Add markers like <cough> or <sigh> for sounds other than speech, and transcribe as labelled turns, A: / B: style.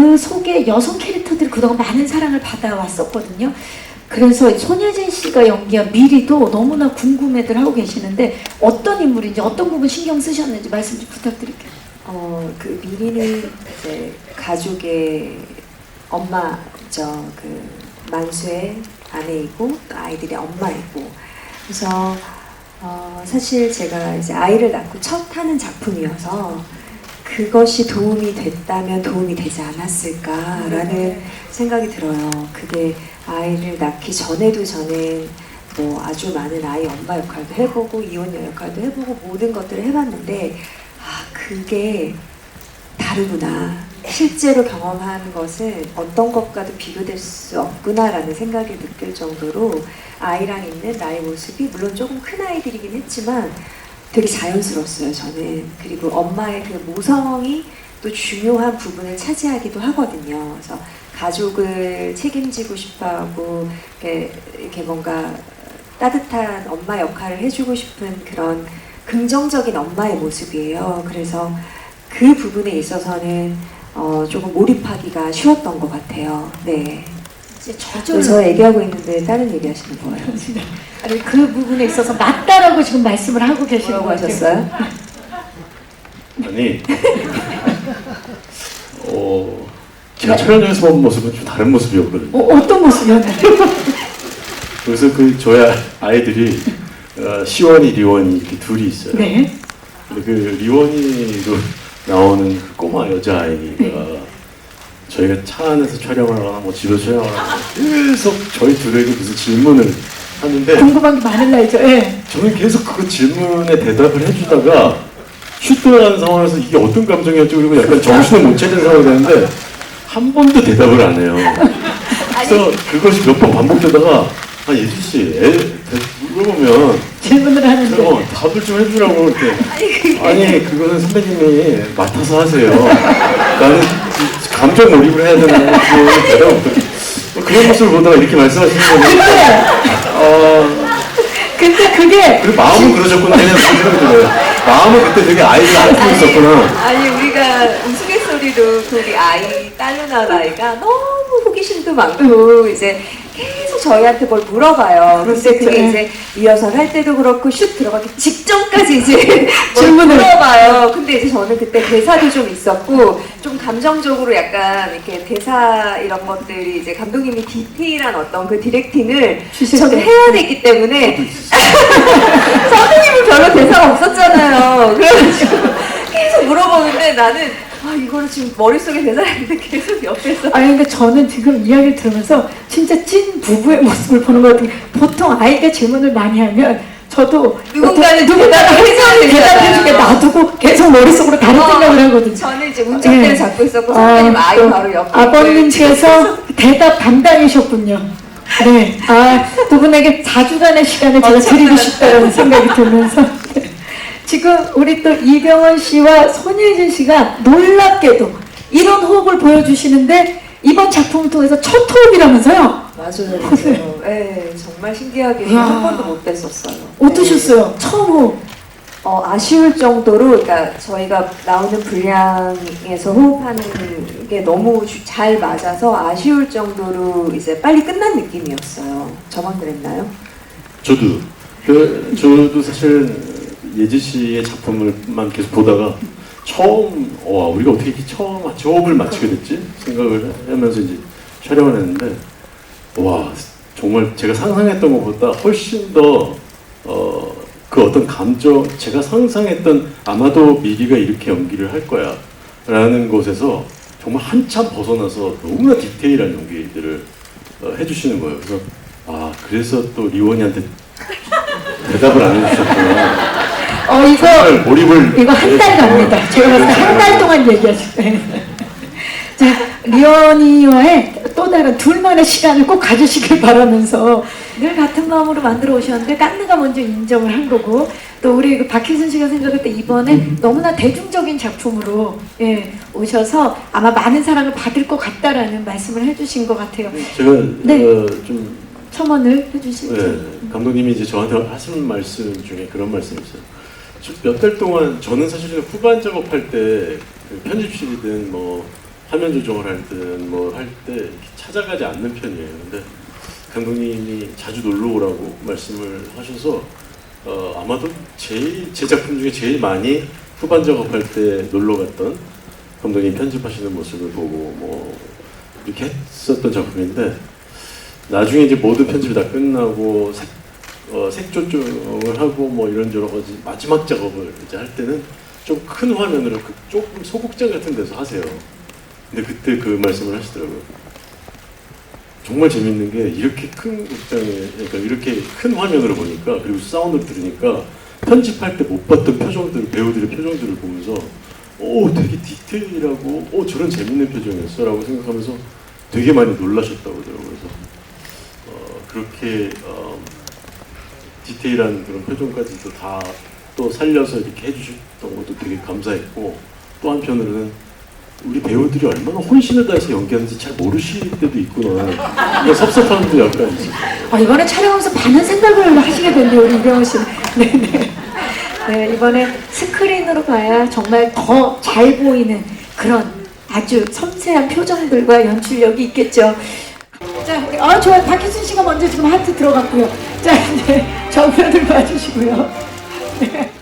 A: 그 속에 여성 캐릭터들이 그동안 많은 사랑을 받아왔었거든요. 그래서 손예진 씨가 연기한 미리도 너무나 궁금해들 하고 계시는데 어떤 인물인지 어떤 부분 신경 쓰셨는지 말씀 좀 부탁드릴게요.
B: 어, 그 미리는 이제 가족의 엄마죠. 그 만수의 아내이고 또 아이들의 엄마이고. 그래서 어, 사실 제가 이제 아이를 낳고 첫 하는 작품이어서 그것이 도움이 됐다면 도움이 되지 않았을까라는 생각이 들어요. 그게 아이를 낳기 전에도 저는 뭐 아주 많은 아이 엄마 역할도 해보고 이혼녀 역할도 해보고 모든 것들을 해봤는데 아 그게 다르구나. 실제로 경험한 것은 어떤 것과도 비교될 수 없구나라는 생각이 느낄 정도로 아이랑 있는 나의 모습이 물론 조금 큰 아이들이긴 했지만 되게 자연스러웠어요 저는. 그리고 엄마의 그 모성이 또 중요한 부분을 차지하기도 하거든요. 그래서 가족을 책임지고 싶어 하고 이렇게, 이렇게 뭔가 따뜻한 엄마 역할을 해주고 싶은 그런 긍정적인 엄마의 모습이에요. 그래서 그 부분에 있어서는 어, 조금 몰입하기가 쉬웠던 것 같아요. 네.
A: 이제
B: 저, 얘기하고 있는데 다른 얘기하시는 거예요
A: 아니 그 부분에 있어서 맞다라고 지금 말씀을 하고 계시는
B: 뭐라고
A: 거죠.
B: 하셨어요?
C: 아니, <laughs> 어, 제가 촬영장에서 본 모습은 좀 다른 모습이었거든요.
A: 어, 어떤 모습이었나요? <laughs>
C: 그래서 그 저희 아이들이 어, 시원이, 리원이 이렇게 둘이 있어요.
A: 네.
C: 근데 그 리원이로 나오는 그 꼬마 여자 아이가 저희가 차 안에서 촬영을 하거나 뭐 집에서 촬영을 하거나 계속 저희 둘에게 무슨 질문을 하는데
A: 궁금한 게 많을 나이죠. 예.
C: 저는 계속 그 질문에 대답을 해주다가 슛 들어가는 상황에서 이게 어떤 감정이었지 그리고 약간 정신을 못 차리는 상황이 되는데 한 번도 대답을 안 해요. 그래서 그것이 몇 번 반복되다가 아 예수 씨, 애 대- 물어보면
A: 질문을 하는데
C: 어, 답을 좀 해주라고 이렇게 아니 그거는 선배님이 맡아서 하세요. 나는 감정 몰입을 해야 되는 그 대답 못 그런 모습을 보다가 이렇게 말씀하시는
A: 근데
C: 어.
A: 근데 그게
C: 그리고 마음은 그러셨구나 그런 생각이 들어요. 마음은 그때 되게 아이를 안고 있었구나.
B: 아니 우리가 우스갯소리로 그 우리 아이 딸 누나 아이가 너무 호기심도 많고 이제 계속 저희한테 뭘 물어봐요. 근데 그게
A: 그렇죠.
B: 이제 리허설 할 때도 그렇고 슛 들어가기 직전까지 이제 <laughs> 뭘
A: 질문을.
B: 물어봐요. 근데 이제 저는 그때 대사도 좀 있었고 좀 감정적으로 약간 이렇게 대사 이런 것들이 이제 감독님이 디테일한 어떤 그 디렉팅을
A: 때.
B: 해야 되기 때문에 <laughs> 선생님은 별로 대사가 없었잖아요. 그래가지고 <laughs> 계속 물어보는데 나는 아 이거를 지금 머릿속에 있는데 계속 옆에서
A: 아니 근데 저는 지금 이야기를 들으면서 진짜 찐 부부의 모습을 보는 것 같아요. 보통 아이가 질문을 많이 하면 저도
B: 누군가는
A: 누군가가
B: 대답을 해줘야
A: 대답해주게
B: 되잖아요.
A: 놔두고 계속 머릿속으로 다른
B: 어,
A: 생각을 하거든요.
B: 저는 이제 운전대를
A: 예.
B: 잡고 있었고 선생님
A: 아,
B: 아이
A: 또
B: 바로 옆에
A: 아버님께서 대답 담당이셨군요. 네. 아, 두 분에게 4주간의 시간을 제가 드리고 싶다는 생각이 들면서. 네. 지금 우리 또 이병헌 씨와 손예진 씨가 놀랍게도 이런 호흡을 보여주시는데 이번 작품을 통해서 첫 호흡이라면서요?
B: 맞아요, 맞아요. <laughs> 예, 정말 신기하게
A: 이야.
B: 한 번도 못 뵀었어요.
A: 어떠셨어요? 처음 호흡.
B: 어, 아쉬울 정도로, 그러니까 저희가 나오는 분량에서 호흡하는 게 너무 주- 잘 맞아서 아쉬울 정도로 이제 빨리 끝난 느낌이었어요. 저만 그랬나요?
C: 저도 그 저도 사실 예지 씨의 작품을만 계속 보다가 처음 와 우리가 어떻게 이렇게 처음 마치 호흡을 맞추게 됐지 생각을 하면서 이제 촬영을 했는데 와 정말 제가 상상했던 것보다 훨씬 더 어, 그 어떤 감정 제가 상상했던 아마도 미리가 이렇게 연기를 할 거야 라는 것에서 정말 한참 벗어나서 너무나 디테일한 연기들을 어, 해주시는 거예요. 그래서 아 그래서 또 리원이한테 <laughs> 대답을 안 해주셨구나.
A: 어, 이거,
C: 몰입을
A: 이거 한 달 갑니다. 제가 봤을 때 한 달 동안 얘기하실 거예요. <laughs> 자, 리언이와의 또 다른 둘만의 시간을 꼭 가지시길 바라면서 늘 같은 마음으로 만들어 오셨는데 깐느가 먼저 인정을 한 거고 또 우리 그 박희순 씨가 생각할 때 이번에 너무나 대중적인 작품으로 예, 오셔서 아마 많은 사랑을 받을 것 같다라는 말씀을 해주신 것 같아요.
C: 제가
A: 네.
C: 어, 좀
A: 첨언을 해주시죠.
C: 네, 감독님이 이제 저한테 하신 말씀 중에 그런 말씀이 있어요. 몇 달 동안 저는 사실은 후반 작업할 때 그 편집실이든 뭐 화면 조정을 할땐뭐할 때 찾아가지 않는 편이에요. 근데 감독님이 자주 놀러 오라고 말씀을 하셔서 어, 아마도 제일 제 작품 중에 제일 많이 후반 작업할 때 놀러 갔던 감독님 편집하시는 모습을 보고 뭐 이렇게 했었던 작품인데 나중에 이제 모든 편집이 다 끝나고 색, 어, 색조정을 하고 뭐 이런 여러 가지 마지막 작업을 이제 할 때는 좀 큰 화면으로 그 조금 소극장 같은 데서 하세요. 근데 그때 그 말씀을 하시더라고요. 정말 재밌는 게 이렇게 큰 극장에 그러니까 이렇게 큰 화면으로 보니까 그리고 사운드를 들으니까 편집할 때 못 봤던 표정들 배우들의 표정들을 보면서 오 되게 디테일하고 오 저런 재밌는 표정이었어라고 생각하면서 되게 많이 놀라셨다고 하더라고요. 그래서 어, 그렇게 어, 디테일한 그런 표정까지도 다 또 살려서 이렇게 해주셨던 것도 되게 감사했고 또 한편으로는 우리 배우들이 얼마나 혼신을 다해서 연기하는지 잘 모르실 때도 있구나. 그러니까 섭섭함도 약간 있었어요.
A: 아, 이번에 촬영하면서 많은 생각을 하시게 됐네요, 우리 이병헌 씨는. 네네. 네, 이번에 스크린으로 봐야 정말 더 잘 보이는 그런 아주 섬세한 표정들과 연출력이 있겠죠. 자, 우리, 아, 좋아요. 박희순 씨가 먼저 지금 하트 들어갔고요. 자, 이제 <laughs> 정면을 봐주시고요. <laughs> 네.